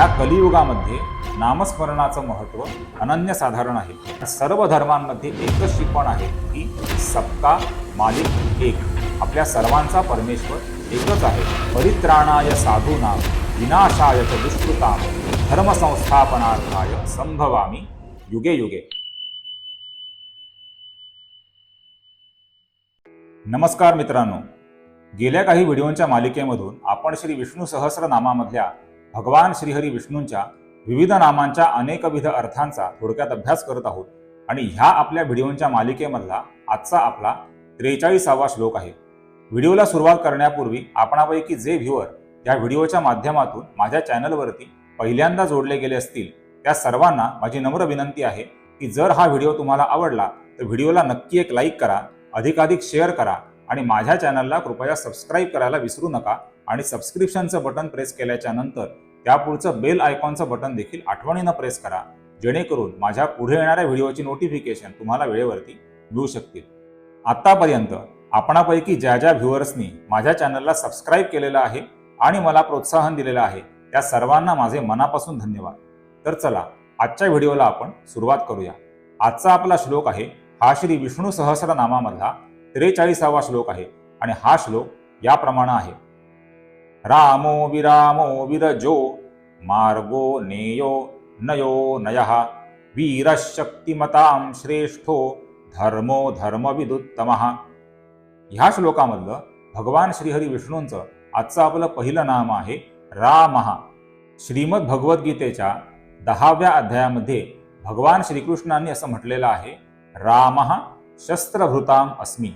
या कलियुगामध्ये नामस्मरणाचं महत्त्व अनन्यसाधारण आहे. सर्व धर्मांमध्ये एकच शिकवण आहे की सबका मालिक एक. आपल्या सर्वांचा परमेश्वर एकच आहे. परित्राणाय साधूनाम विनाशाय च दुष्कृताम धर्मसंस्थापनार्थाय संभवामी युगे युगे. नमस्कार मित्रांनो. गेल्या काही व्हिडिओंच्या मालिकेमधून आपण श्री विष्णू सहस्रनामामधल्या भगवान श्रीहरी विष्णूंच्या विविध नामांच्या अनेकविध अर्थांचा थोडक्यात अभ्यास करत आहोत आणि ह्या आपल्या व्हिडिओंच्या मालिकेमधला आजचा आपला त्रेचाळीसावा श्लोक आहे. व्हिडिओला सुरुवात करण्यापूर्वी आपणापैकी जे व्ह्युअर या व्हिडिओच्या माध्यमातून माझ्या चॅनलवरती पहिल्यांदा जोडले गेले असतील त्या सर्वांना माझी नम्र विनंती आहे की जर हा व्हिडिओ तुम्हाला आवडला तर व्हिडिओला नक्की एक लाईक करा अधिकाधिक शेअर करा आणि माझ्या चॅनलला कृपया सबस्क्राईब करायला विसरू नका आणि सबस्क्रिप्शनचं बटन प्रेस केल्याच्यानंतर त्यापुढचं बेल आयकॉनचं बटन देखील आठवणीनं प्रेस करा जेणेकरून माझ्या पुढे येणाऱ्या व्हिडिओची नोटिफिकेशन तुम्हाला वेळेवरती मिळू शकतील. आत्तापर्यंत आपणापैकी ज्या ज्या व्ह्युअर्सनी माझ्या चॅनलला सबस्क्राईब केलेलं आहे आणि मला प्रोत्साहन दिलेलं आहे त्या सर्वांना माझे मनापासून धन्यवाद. तर चला आजच्या व्हिडिओला आपण सुरुवात करूया. आजचा आपला श्लोक आहे हा श्री विष्णू सहस्रनामामधला त्रेचाळीसावा श्लोक आहे आणि हा श्लोक याप्रमाणे आहे. रामो विरामो विरजो मार्गो नेयो नयो नयः। वीरशक्तिमतां श्रेष्ठो धर्मो धर्मविदुत्तमः। ह्या श्लोकामधलं भगवान श्रीहरी विष्णूंचं आजचं आपलं पहिलं नाम आहे रामहा श्रीमद भगवद्गीतेच्या दहाव्या अध्यायामध्ये भगवान श्रीकृष्णांनी असं म्हटलेलं आहे रामहा शस्त्रभृताम अस्मी।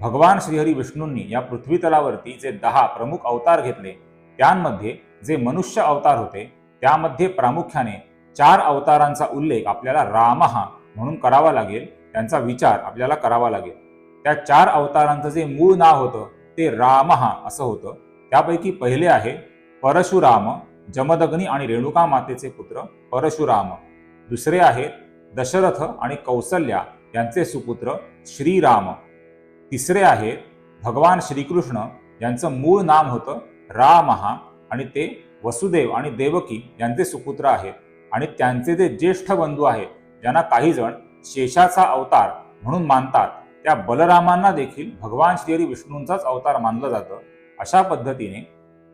भगवान श्रीहरी विष्णूंनी या पृथ्वीतलावरती जे दहा प्रमुख अवतार घेतले त्यांमध्ये जे मनुष्य अवतार होते त्यामध्ये प्रामुख्याने चार अवतारांचा उल्लेख आपल्याला रामहा म्हणून करावा लागेल त्यांचा विचार आपल्याला करावा लागेल. त्या चार अवतारांचं जे मूळ नाव होतं ते रामहा असं होतं. त्यापैकी पहिले आहे परशुराम जमदग्नी आणि रेणुका मातेचे पुत्र परशुराम. दुसरे आहेत दशरथ आणि कौसल्या यांचे सुपुत्र श्रीराम. तिसरे आहेत भगवान श्रीकृष्ण यांचं मूळ नाम होतं रामहा आणि ते वसुदेव आणि देवकी यांचे सुपुत्र आहेत. आणि त्यांचे जे ज्येष्ठ बंधू आहेत ज्यांना काही जण शेषाचा अवतार म्हणून मानतात त्या बलरामांना देखील भगवान श्रीहरी विष्णूंचाच अवतार मानलं जातं. अशा पद्धतीने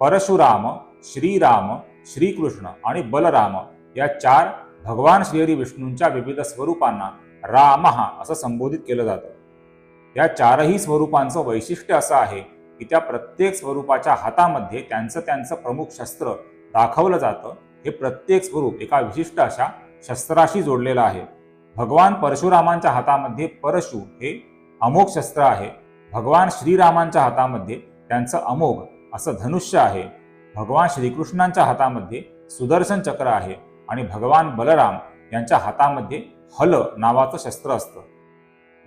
परशुराम श्रीराम श्रीकृष्ण आणि बलराम या चार भगवान श्रीहरी विष्णूंच्या विविध स्वरूपांना रामहा असं संबोधित केलं जातं. या चारही स्वरूपांचं वैशिष्ट्य असं आहे की त्या प्रत्येक स्वरूपाच्या हातामध्ये त्यांचं त्यांचं प्रमुख शस्त्र दाखवलं जातं. हे प्रत्येक स्वरूप एका विशिष्ट अशा शस्त्राशी जोडलेलं आहे. भगवान परशुरामांच्या हातामध्ये परशु हे अमोघ शस्त्र आहे. भगवान श्रीरामांच्या हातामध्ये त्यांचं अमोघ असं धनुष्य आहे. भगवान श्रीकृष्णांच्या हातामध्ये सुदर्शन चक्र आहे आणि भगवान बलराम यांच्या हातामध्ये हल नावाचं शस्त्र असतं.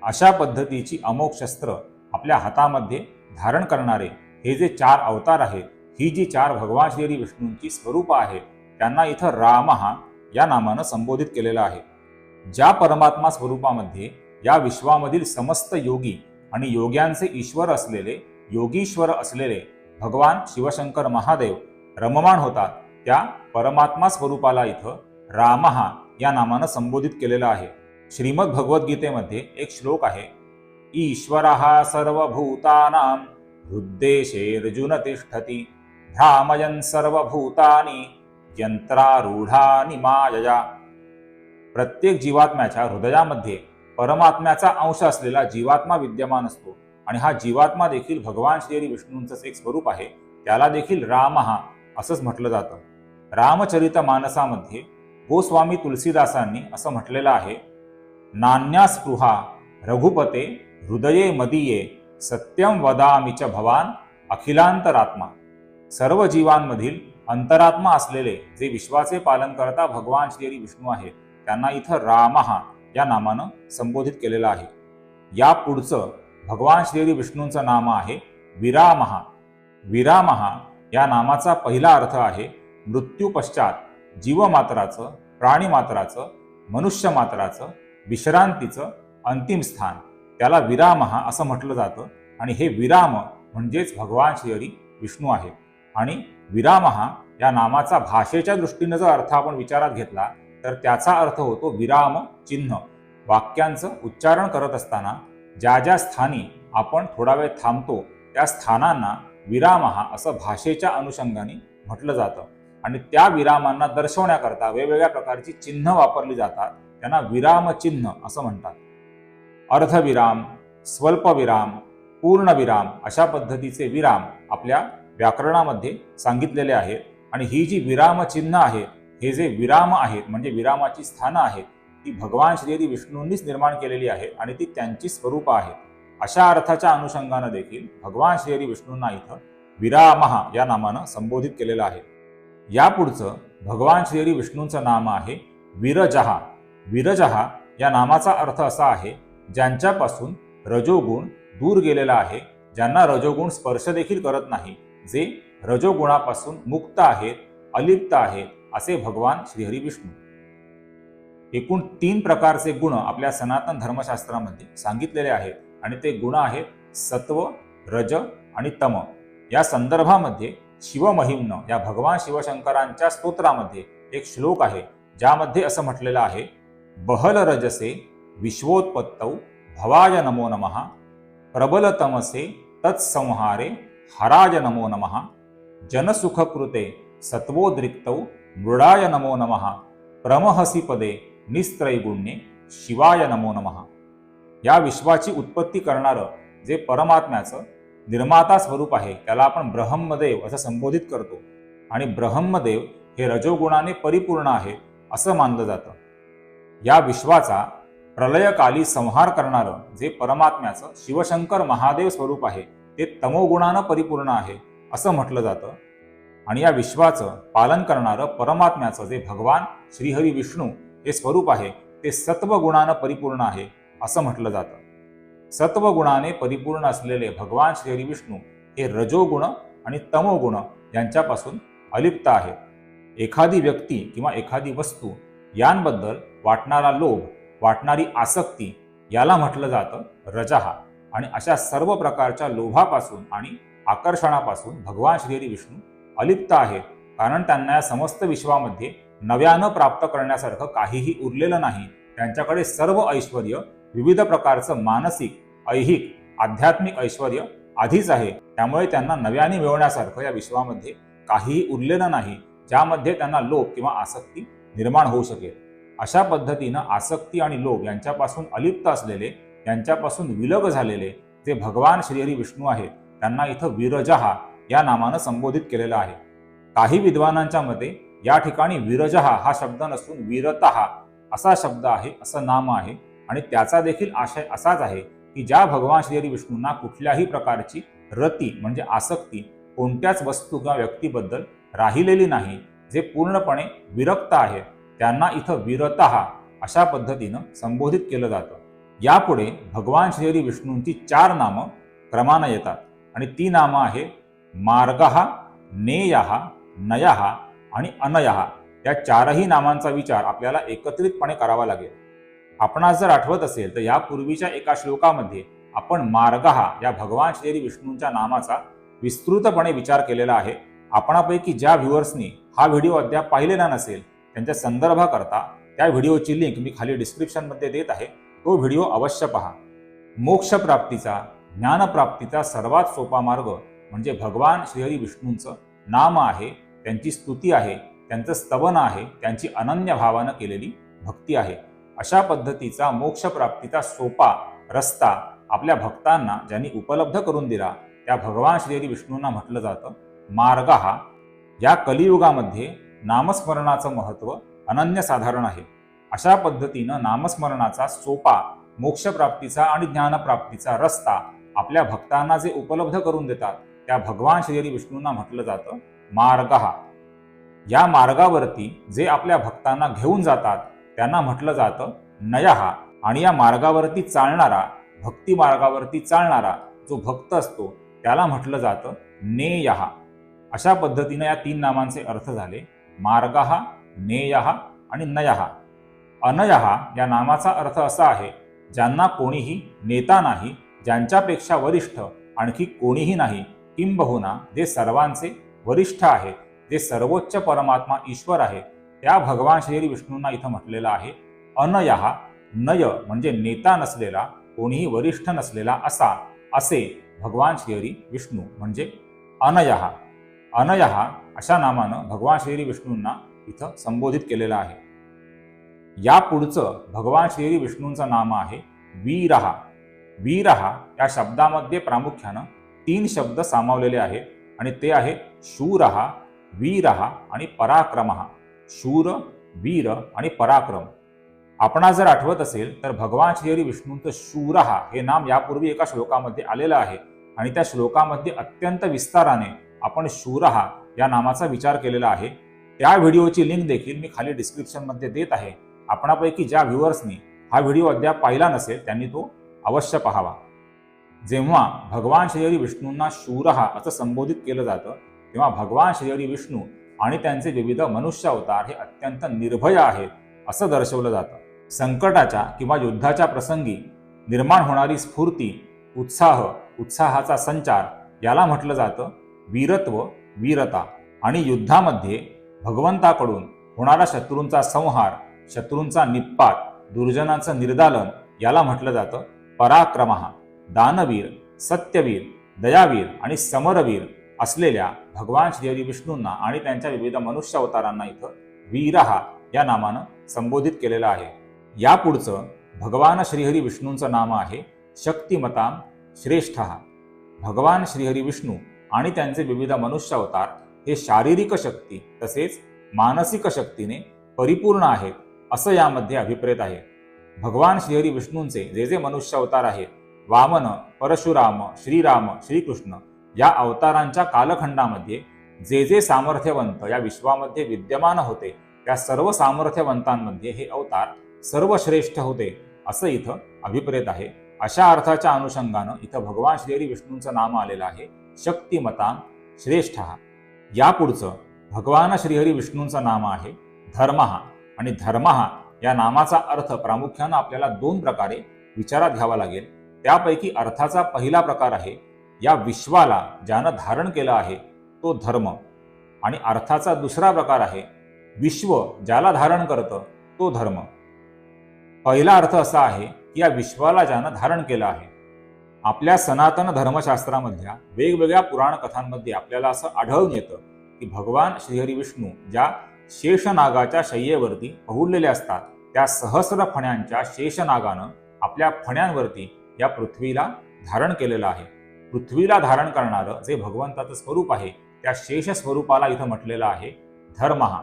अशा पद्धतीची अमोघ शस्त्र आपल्या हातामध्ये धारण करणारे हे जे चार अवतार आहेत ही जी चार भगवान श्री विष्णूंची स्वरूप आहेत त्यांना इथं रामहा या नामानं संबोधित केलेलं आहे. ज्या परमात्मा स्वरूपामध्ये या विश्वामधील समस्त योगी आणि योग्यांचे ईश्वर असलेले योगीश्वर असलेले भगवान शिवशंकर महादेव रममाण होतात त्या परमात्मा स्वरूपाला इथं रामहा या नामानं संबोधित केलेलं आहे. श्रीमद भगवद्गीतेमध्ये एक श्लोक आहे ईश्वर सर्वभूतानां हृद्देशेर्जुन तिष्ठती भ्रामयन् सर्वभूतानि यंत्रारूढानी मायया। प्रत्येक जीवात्म्याच्या हृदयामध्ये परमात्म्याचा अंश असलेला जीवात्मा विद्यमान असतो आणि हा जीवात्मा देखील भगवान श्री विष्णूंचंच एक स्वरूप आहे त्याला देखील रामहा असंच म्हटलं जातं. रामचरित मानसामध्ये गोस्वामी तुलसीदासांनी असं म्हटलेलं आहे नान्या स्पृहा रघुपते हृदये मदीये सत्यम वदामी च भवान अखिलांतरात्मा। सर्व जीवांमधील अंतरात्मा असलेले जे विश्वाचे पालन करता भगवान श्री विष्णू आहेत त्यांना इथं रामहा या नामानं संबोधित केलेलं आहे. या पुढचं भगवान श्री विष्णूंचं नाम आहे विरामहा। विरामहा या नामाचा पहिला अर्थ आहे मृत्यू पश्चात जीवमात्राचं प्राणीमात्राचं मनुष्यमात्राचं विश्रांतीचं अंतिम स्थान. त्याला विरामहा असं म्हटलं जातं. आणि हे विराम म्हणजेच भगवान श्रीहरी विष्णू आहेत. आणि विरामहा या नामाचा भाषेच्या दृष्टीनं जर अर्थ आपण विचारात घेतला तर त्याचा अर्थ होतो विराम चिन्ह. वाक्यांचं उच्चारण करत असताना ज्या ज्या स्थानी आपण थोडा वेळ थांबतो त्या स्थानांना विरामहा असं भाषेच्या अनुषंगाने म्हटलं जातं. आणि त्या विरामांना दर्शवण्याकरता वेगवेगळ्या प्रकारची चिन्ह वापरली जातात. त्यांना विरामचिन्ह असं म्हणतात. अर्धविराम स्वल्पविराम पूर्णविराम अशा पद्धतीचे विराम आपल्या व्याकरणामध्ये सांगितलेले आहेत. आणि ही जी विरामचिन्ह आहेत हे जे विराम आहेत म्हणजे विरामाची स्थानं आहेत ती भगवान श्रीहरी विष्णूंनीच निर्माण केलेली आहे आणि ती त्यांची स्वरूप आहेत अशा अर्थाच्या अनुषंगानं देखील भगवान श्रीहरी विष्णूंना इथं विरामहा या नामानं संबोधित केलेलं आहे. यापुढचं भगवान श्रीहरी विष्णूंचं नाम आहे विरजहा विरजहा या नामाचा अर्थ असा आहे ज्यांच्यापासून रजोगुण दूर गेलेला आहे ज्यांना रजोगुण स्पर्श देखील करत नाही जे रजोगुणापासून मुक्त आहेत अलिप्त आहेत असे भगवान श्रीहरी विष्णू एकूण तीन प्रकारचे गुण आपल्या सनातन धर्मशास्त्रामध्ये सांगितलेले आहेत आणि ते गुण आहेत सत्व रज आणि तम. या संदर्भामध्ये शिवमहिम्न या भगवान शिवशंकरांच्या स्तोत्रामध्ये एक श्लोक आहे ज्यामध्ये असं म्हटलेलं आहे बहल रजसे विश्वोत्पत्तौ भवाय नमो नमः प्रबलतमसे तत्संहारे हराय नमो नमः जनसुखकृते सत्वोद्रिक्तौ मृडाय नमो नमः प्रमहसी पदे निस्त्रैगुण्ये शिवाय नमो नमः. या विश्वाची उत्पत्ती करणारं जे परमात्म्याचं निर्माता स्वरूप आहे त्याला आपण ब्रह्मदेव असं संबोधित करतो. आणि ब्रह्मदेव हे रजोगुणाने परिपूर्ण आहे असं मानलं जातं. या विश्वाचा प्रलयकाली संहार करणारं जे परमात्म्याचं शिवशंकर महादेव स्वरूप आहे ते तमोगुणानं परिपूर्ण आहे असं म्हटलं जातं. आणि या विश्वाचं पालन करणारं परमात्म्याचं जे भगवान श्रीहरी विष्णू हे स्वरूप आहे ते सत्वगुणानं परिपूर्ण आहे असं म्हटलं जातं. सत्वगुणाने परिपूर्ण असलेले भगवान श्रीहरी विष्णू हे रजोगुण आणि तमोगुण यांच्यापासून अलिप्त आहेत. एखादी व्यक्ती किंवा एखादी वस्तू यांबद्दल वाटणारा लोभ वाटणारी आसक्ती याला म्हटलं जातं रजहा. आणि अशा सर्व प्रकारच्या लोभापासून आणि आकर्षणापासून भगवान श्रीहरी विष्णू अलिप्त आहेत. कारण त्यांना या समस्त विश्वामध्ये नव्यानं प्राप्त करण्यासारखं काहीही उरलेलं नाही. त्यांच्याकडे सर्व ऐश्वर विविध प्रकारचं मानसिक ऐहिक आध्यात्मिक ऐश्वर आधीच आहे. त्यामुळे त्यांना नव्याने मिळवण्यासारखं या विश्वामध्ये काहीही उरलेलं नाही. ज्यामध्ये त्यांना लोभ किंवा आसक्ती निर्माण होऊ शकेल. अशा पद्धतीनं आसक्ती आणि लोभ यांच्यापासून अलिप्त असलेले यांच्यापासून विलग झालेले जे भगवान श्रीहरी विष्णू आहेत त्यांना इथं विरजहा या नामानं संबोधित केलेलं आहे. काही विद्वानांच्या मते या ठिकाणी विरजहा हा शब्द नसून वीरतहा असा शब्द आहे असं नाम आहे आणि त्याचा देखील आशय असाच आहे की ज्या भगवान श्रीहरी विष्णूंना कुठल्याही प्रकारची रती म्हणजे आसक्ती कोणत्याच वस्तू किंवा व्यक्तीबद्दल राहिलेली नाही जे पूर्णपणे विरक्त आहेत त्यांना इथं वीरतः अशा पद्धतीनं संबोधित केलं जातं. यापुढे भगवान श्रीहरी विष्णूंची चार नामं क्रमानं येतात. आणि ती नामं आहे मार्गहा नेयहा नयहा आणि अनयहा या चारही नामांचा विचार आपल्याला एकत्रितपणे करावा लागेल. आपणास जर आठवत असेल तर यापूर्वीच्या एका श्लोकामध्ये आपण मार्गहा या भगवान श्रीहरी विष्णूंच्या नामाचा विस्तृतपणे विचार केलेला आहे. आपणापैकी ज्या व्ह्युअर्सनी हा व्हिडिओ अद्याप पाहिलेला नसेल त्यांच्या संदर्भाकरता त्या व्हिडिओची लिंक मी खाली डिस्क्रिप्शनमध्ये देत आहे. तो व्हिडिओ अवश्य पहा. मोक्षप्राप्तीचा ज्ञानप्राप्तीचा सर्वात सोपा मार्ग म्हणजे भगवान श्रीहरी विष्णूंचं नाम आहे त्यांची स्तुती आहे त्यांचं स्तवन आहे त्यांची अनन्य भावानं केलेली भक्ती आहे. अशा पद्धतीचा मोक्षप्राप्तीचा सोपा रस्ता आपल्या भक्तांना ज्यांनी उपलब्ध करून दिला त्या भगवान श्रीहरी विष्णूंना म्हटलं जातं मार्ग. हा या कलियुगामध्ये नामस्मरणाचं महत्त्व अनन्यसाधारण आहे. अशा पद्धतीनं नामस्मरणाचा सोपा मोक्षप्राप्तीचा आणि ज्ञानप्राप्तीचा रस्ता आपल्या भक्तांना जे उपलब्ध करून देतात त्या भगवान श्रीहरी विष्णूंना म्हटलं जातं मार्ग. हा या मार्गावरती जे आपल्या भक्तांना घेऊन जातात त्यांना म्हटलं जातं नयहा आणि या मार्गावरती चालणारा भक्ती मार्गावरती चालणारा जो भक्त असतो त्याला म्हटलं जातं नेयहा अशा पद्धतीनं या तीन नामांचे अर्थ झाले. मार्ग नेय आणि नय. अनय या नामाचा अर्थ असा आहे ज्यांना कोणीही नेता नाही ज्यांच्यापेक्षा वरिष्ठ आणखी कोणीही नाही किंबहुना जे सर्वांचे वरिष्ठ आहेत जे सर्वोच्च परमात्मा ईश्वर आहे त्या भगवान श्री विष्णूंना इथं म्हटलेलं आहे अनयः नय म्हणजे नेता नसलेला कोणीही वरिष्ठ नसलेला असा असे भगवान श्रीहरी विष्णू म्हणजे अनयहा अनयहा अशा नामानं भगवान श्री विष्णूंना इथं संबोधित केलेलं आहे. या पुढचं भगवान श्री विष्णूंचं नाम आहे वीरहा वीरहा या शब्दामध्ये प्रामुख्यानं तीन शब्द सामावलेले आहेत आणि ते आहे शूरहा वीरहा आणि पराक्रमहा शूर वीर आणि पराक्रम. आपणा जर आठवत असेल तर भगवान श्री विष्णूंचं शूरहा हे नाम यापूर्वी एका श्लोकामध्ये आलेलं आहे आणि त्या श्लोकामध्ये अत्यंत विस्ताराने आपण शूरहा या नामाचा विचार केलेला आहे. त्या व्हिडिओची लिंक देखील मी खाली डिस्क्रिप्शनमध्ये देत आहे. आपणापैकी ज्या व्ह्युअर्सनी हा व्हिडिओ अद्याप पाहिला नसेल त्यांनी तो अवश्य पाहावा. जेव्हा भगवान श्रीहरी विष्णूंना शूरहा असं संबोधित केलं जातं तेव्हा भगवान श्रीहरी विष्णू आणि त्यांचे विविध मनुष्य अवतार हे अत्यंत निर्भय आहेत असं दर्शवलं जातं. संकटाच्या किंवा युद्धाच्या प्रसंगी निर्माण होणारी स्फूर्ती उत्साह उत्साहाचा संचार याला म्हटलं जातं वीरत्व वीरता आणि युद्धामध्ये भगवंताकडून होणारा शत्रूंचा संहार शत्रूंचा निप्पात दुर्जनाचं निर्दालन याला म्हटलं जातं. पराक्रम दानवीर सत्यवीर दयावीर आणि समरवीर असलेल्या भगवान श्रीहरी विष्णूंना आणि त्यांच्या विविध मनुष्य अवतारांना इथं वीरहा या नामानं संबोधित केलेलं आहे. या पुढचं भगवान श्रीहरी विष्णूंचं नाम आहे शक्तिमताम श्रेष्ठ. भगवान श्रीहरी विष्णू आणि त्यांचे विविध मनुष्य अवतार हे शारीरिक शक्ती तसेच मानसिक शक्तीने परिपूर्ण आहेत असं यामध्ये अभिप्रेत आहे. भगवान श्रीहरी विष्णूंचे जे जे मनुष्य अवतार आहेत वामन परशुराम श्रीराम श्रीकृष्ण या अवतारांच्या कालखंडामध्ये जे जे सामर्थ्यवंत या विश्वामध्ये विद्यमान होते त्या सर्व सामर्थ्यवंतांमध्ये हे अवतार सर्वश्रेष्ठ होते असं इथं अभिप्रेत आहे. अशा अर्थाच्या अनुषंगानं इथं भगवान श्रीहरी विष्णूंचं नाम आलेलं आहे. शक्तिमतां श्रेष्ठ. यापुढचं भगवान श्रीहरी विष्णूंचं नाम आहे धर्महा आणि धर्महा या नामाचा अर्थ प्रामुख्यानं आपल्याला दोन प्रकारे विचारात घ्यावा लागेल. त्यापैकी अर्थाचा पहिला प्रकार आहे या विश्वाला ज्यानं धारण केलं आहे तो धर्म. आणि अर्थाचा दुसरा प्रकार आहे विश्व ज्याला धारण करतं तो धर्म. पहिला अर्थ असा आहे की या विश्वाला ज्यानं धारण केलं आहे आपल्या सनातन धर्मशास्त्रामधल्या वेगवेगळ्या पुराण कथांमध्ये आपल्याला असं आढळून येतं की भगवान श्रीहरी विष्णू ज्या शेषनागाच्या शय्येवरती पहुडलेले असतात त्या सहस्र फण्यांच्या शेषनागानं आपल्या फण्यांवरती या पृथ्वीला धारण केलेलं आहे. पृथ्वीला धारण करणारं जे भगवंताचं स्वरूप आहे त्या शेष स्वरूपाला इथं म्हटलेलं आहे धर्महा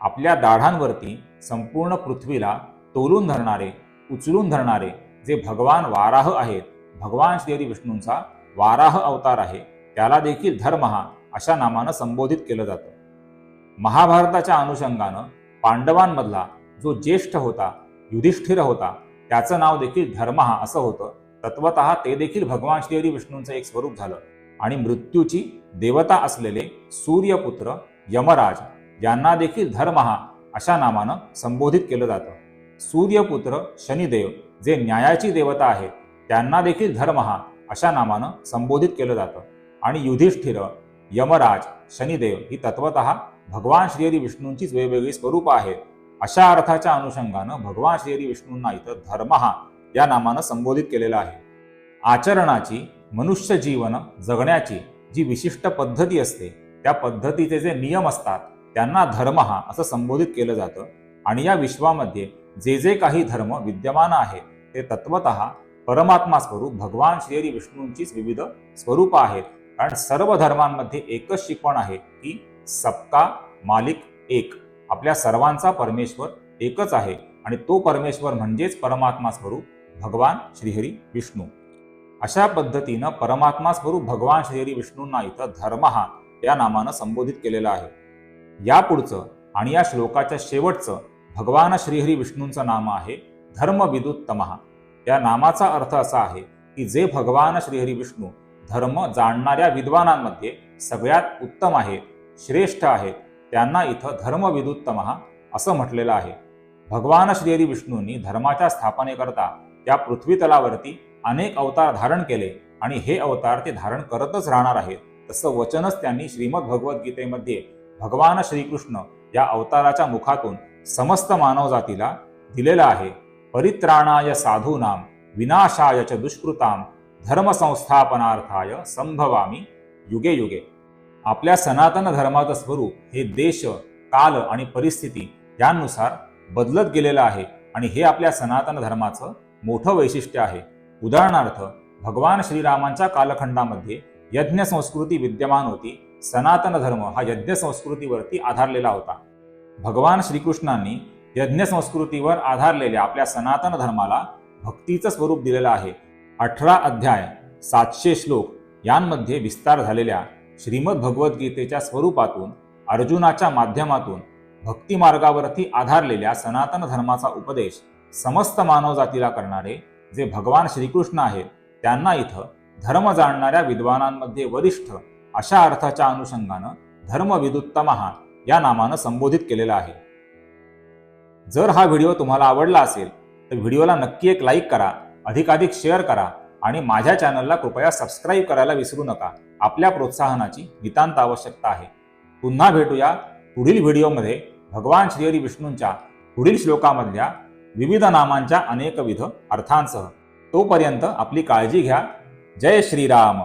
आपल्या दाढांवरती संपूर्ण पृथ्वीला तोलून धरणारे उचलून धरणारे जे भगवान वाराह आहेत भगवान श्रीहरी विष्णूंचा वाराह अवतार आहे त्याला देखील धर्महा अशा नामानं संबोधित केलं जातं. महाभारताच्या अनुषंगानं पांडवांमधला जो ज्येष्ठ होता युधिष्ठिर होता त्याचं नाव देखील धर्महा असं होतं. तत्वत ते देखील भगवान श्रीहरी विष्णूंचं एक स्वरूप झालं. आणि मृत्यूची देवता असलेले सूर्यपुत्र यमराज यांना देखील धर्महा अशा नामानं संबोधित केलं जातं. सूर्यपुत्र शनिदेव जे न्यायाची देवता आहेत त्यांना देखील धर्महा अशा नामानं संबोधित केलं जातं. आणि युधिष्ठिर यमराज शनिदेव ही तत्वत भगवान श्रीहरी विष्णूंचीच वेगवेगळी स्वरूपं आहेत. अशा अर्थाच्या अनुषंगानं भगवान श्रीहरी विष्णूंना इथं धर्महा या नामानं संबोधित केलेलं आहे. आचरणाची मनुष्य जीवन जगण्याची जी विशिष्ट पद्धती असते त्या पद्धतीचे जे नियम असतात त्यांना धर्महा असं संबोधित केलं जातं. आणि या विश्वामध्ये जे जे काही धर्म विद्यमान आहेत ते तत्वत परमात्मा स्वरूप भगवान श्रीहरी विष्णूंचीच विविध स्वरूप आहेत. कारण सर्व धर्मांमध्ये एकच शिकवण आहे की सबका मालिक एक. आपल्या सर्वांचा परमेश्वर एकच आहे आणि तो परमेश्वर म्हणजेच परमात्मा स्वरूप भगवान श्रीहरी विष्णू. अशा पद्धतीनं परमात्मा स्वरूप भगवान श्रीहरी विष्णूंना इथं धर्म हा या नामानं संबोधित केलेलं आहे. या पुढचं आणि या श्लोकाच्या शेवटचं भगवान श्रीहरी विष्णूंचं नाम आहे धर्मविदुत्तमहा या नामाचा अर्थ असा आहे की जे भगवान श्रीहरी विष्णू धर्म जाणणाऱ्या विद्वानांमध्ये सगळ्यात उत्तम आहेत श्रेष्ठ आहेत त्यांना इथं धर्मविदुत्तमहा असं म्हटलेलं आहे. भगवान श्रीहरी विष्णूंनी धर्माच्या स्थापनेकरता या पृथ्वीतलावरती अनेक अवतार धारण केले आणि हे अवतार ते धारण करतच राहणार आहेत. तसं वचनच त्यांनी श्रीमद भगवद्गीतेमध्ये भगवान श्रीकृष्ण या अवताराच्या मुखातून समस्त मानवजातीला दिलेलं आहे. परित्राणाय साधूनां विनाशाय च दुष्कृतां धर्मसंस्थापनार्थाय संभवामी युगे युगे. आपल्या सनातन धर्माचं स्वरूप हे देश काल आणि परिस्थिती यांनुसार बदलत गेलेलं आहे आणि हे आपल्या सनातन धर्माचं मोठं वैशिष्ट्य आहे. उदाहरणार्थ भगवान श्रीरामांच्या कालखंडामध्ये यज्ञ संस्कृती विद्यमान होती. सनातन धर्म हा यज्ञ संस्कृतीवरती आधारलेला होता. भगवान श्रीकृष्णांनी यज्ञ संस्कृतीवर आधारलेल्या आपल्या सनातन धर्माला भक्तीचं स्वरूप दिलेलं आहे. अठरा अध्याय सातशे श्लोक यांमध्ये विस्तार झालेल्या श्रीमद भगवद्गीतेच्या स्वरूपातून अर्जुनाच्या माध्यमातून भक्ती मार्गावरती आधारलेल्या सनातन धर्माचा उपदेश समस्त मानवजातीला करणारे जे भगवान श्रीकृष्ण आहेत त्यांना इथं धर्म जाणणाऱ्या विद्वानांमध्ये वरिष्ठ अशा अर्थाच्या अनुषंगानं धर्मविदुत्तमहा या नामानं संबोधित केलेलं आहे. जर हा व्हिडिओ तुम्हाला आवडला असेल तर व्हिडिओला नक्की एक लाईक करा अधिकाधिक शेअर करा आणि माझ्या चॅनलला कृपया सबस्क्राईब करायला विसरू नका. आपल्या प्रोत्साहनाची नितांत आवश्यकता आहे. पुन्हा भेटूया पुढील व्हिडिओमध्ये. भगवान श्रीहरी विष्णूंच्या पुढील श्लोकामधल्या विविध नामांच्या अनेकविध अर्थांसह. तोपर्यंत आपली काळजी घ्या. जय श्रीराम.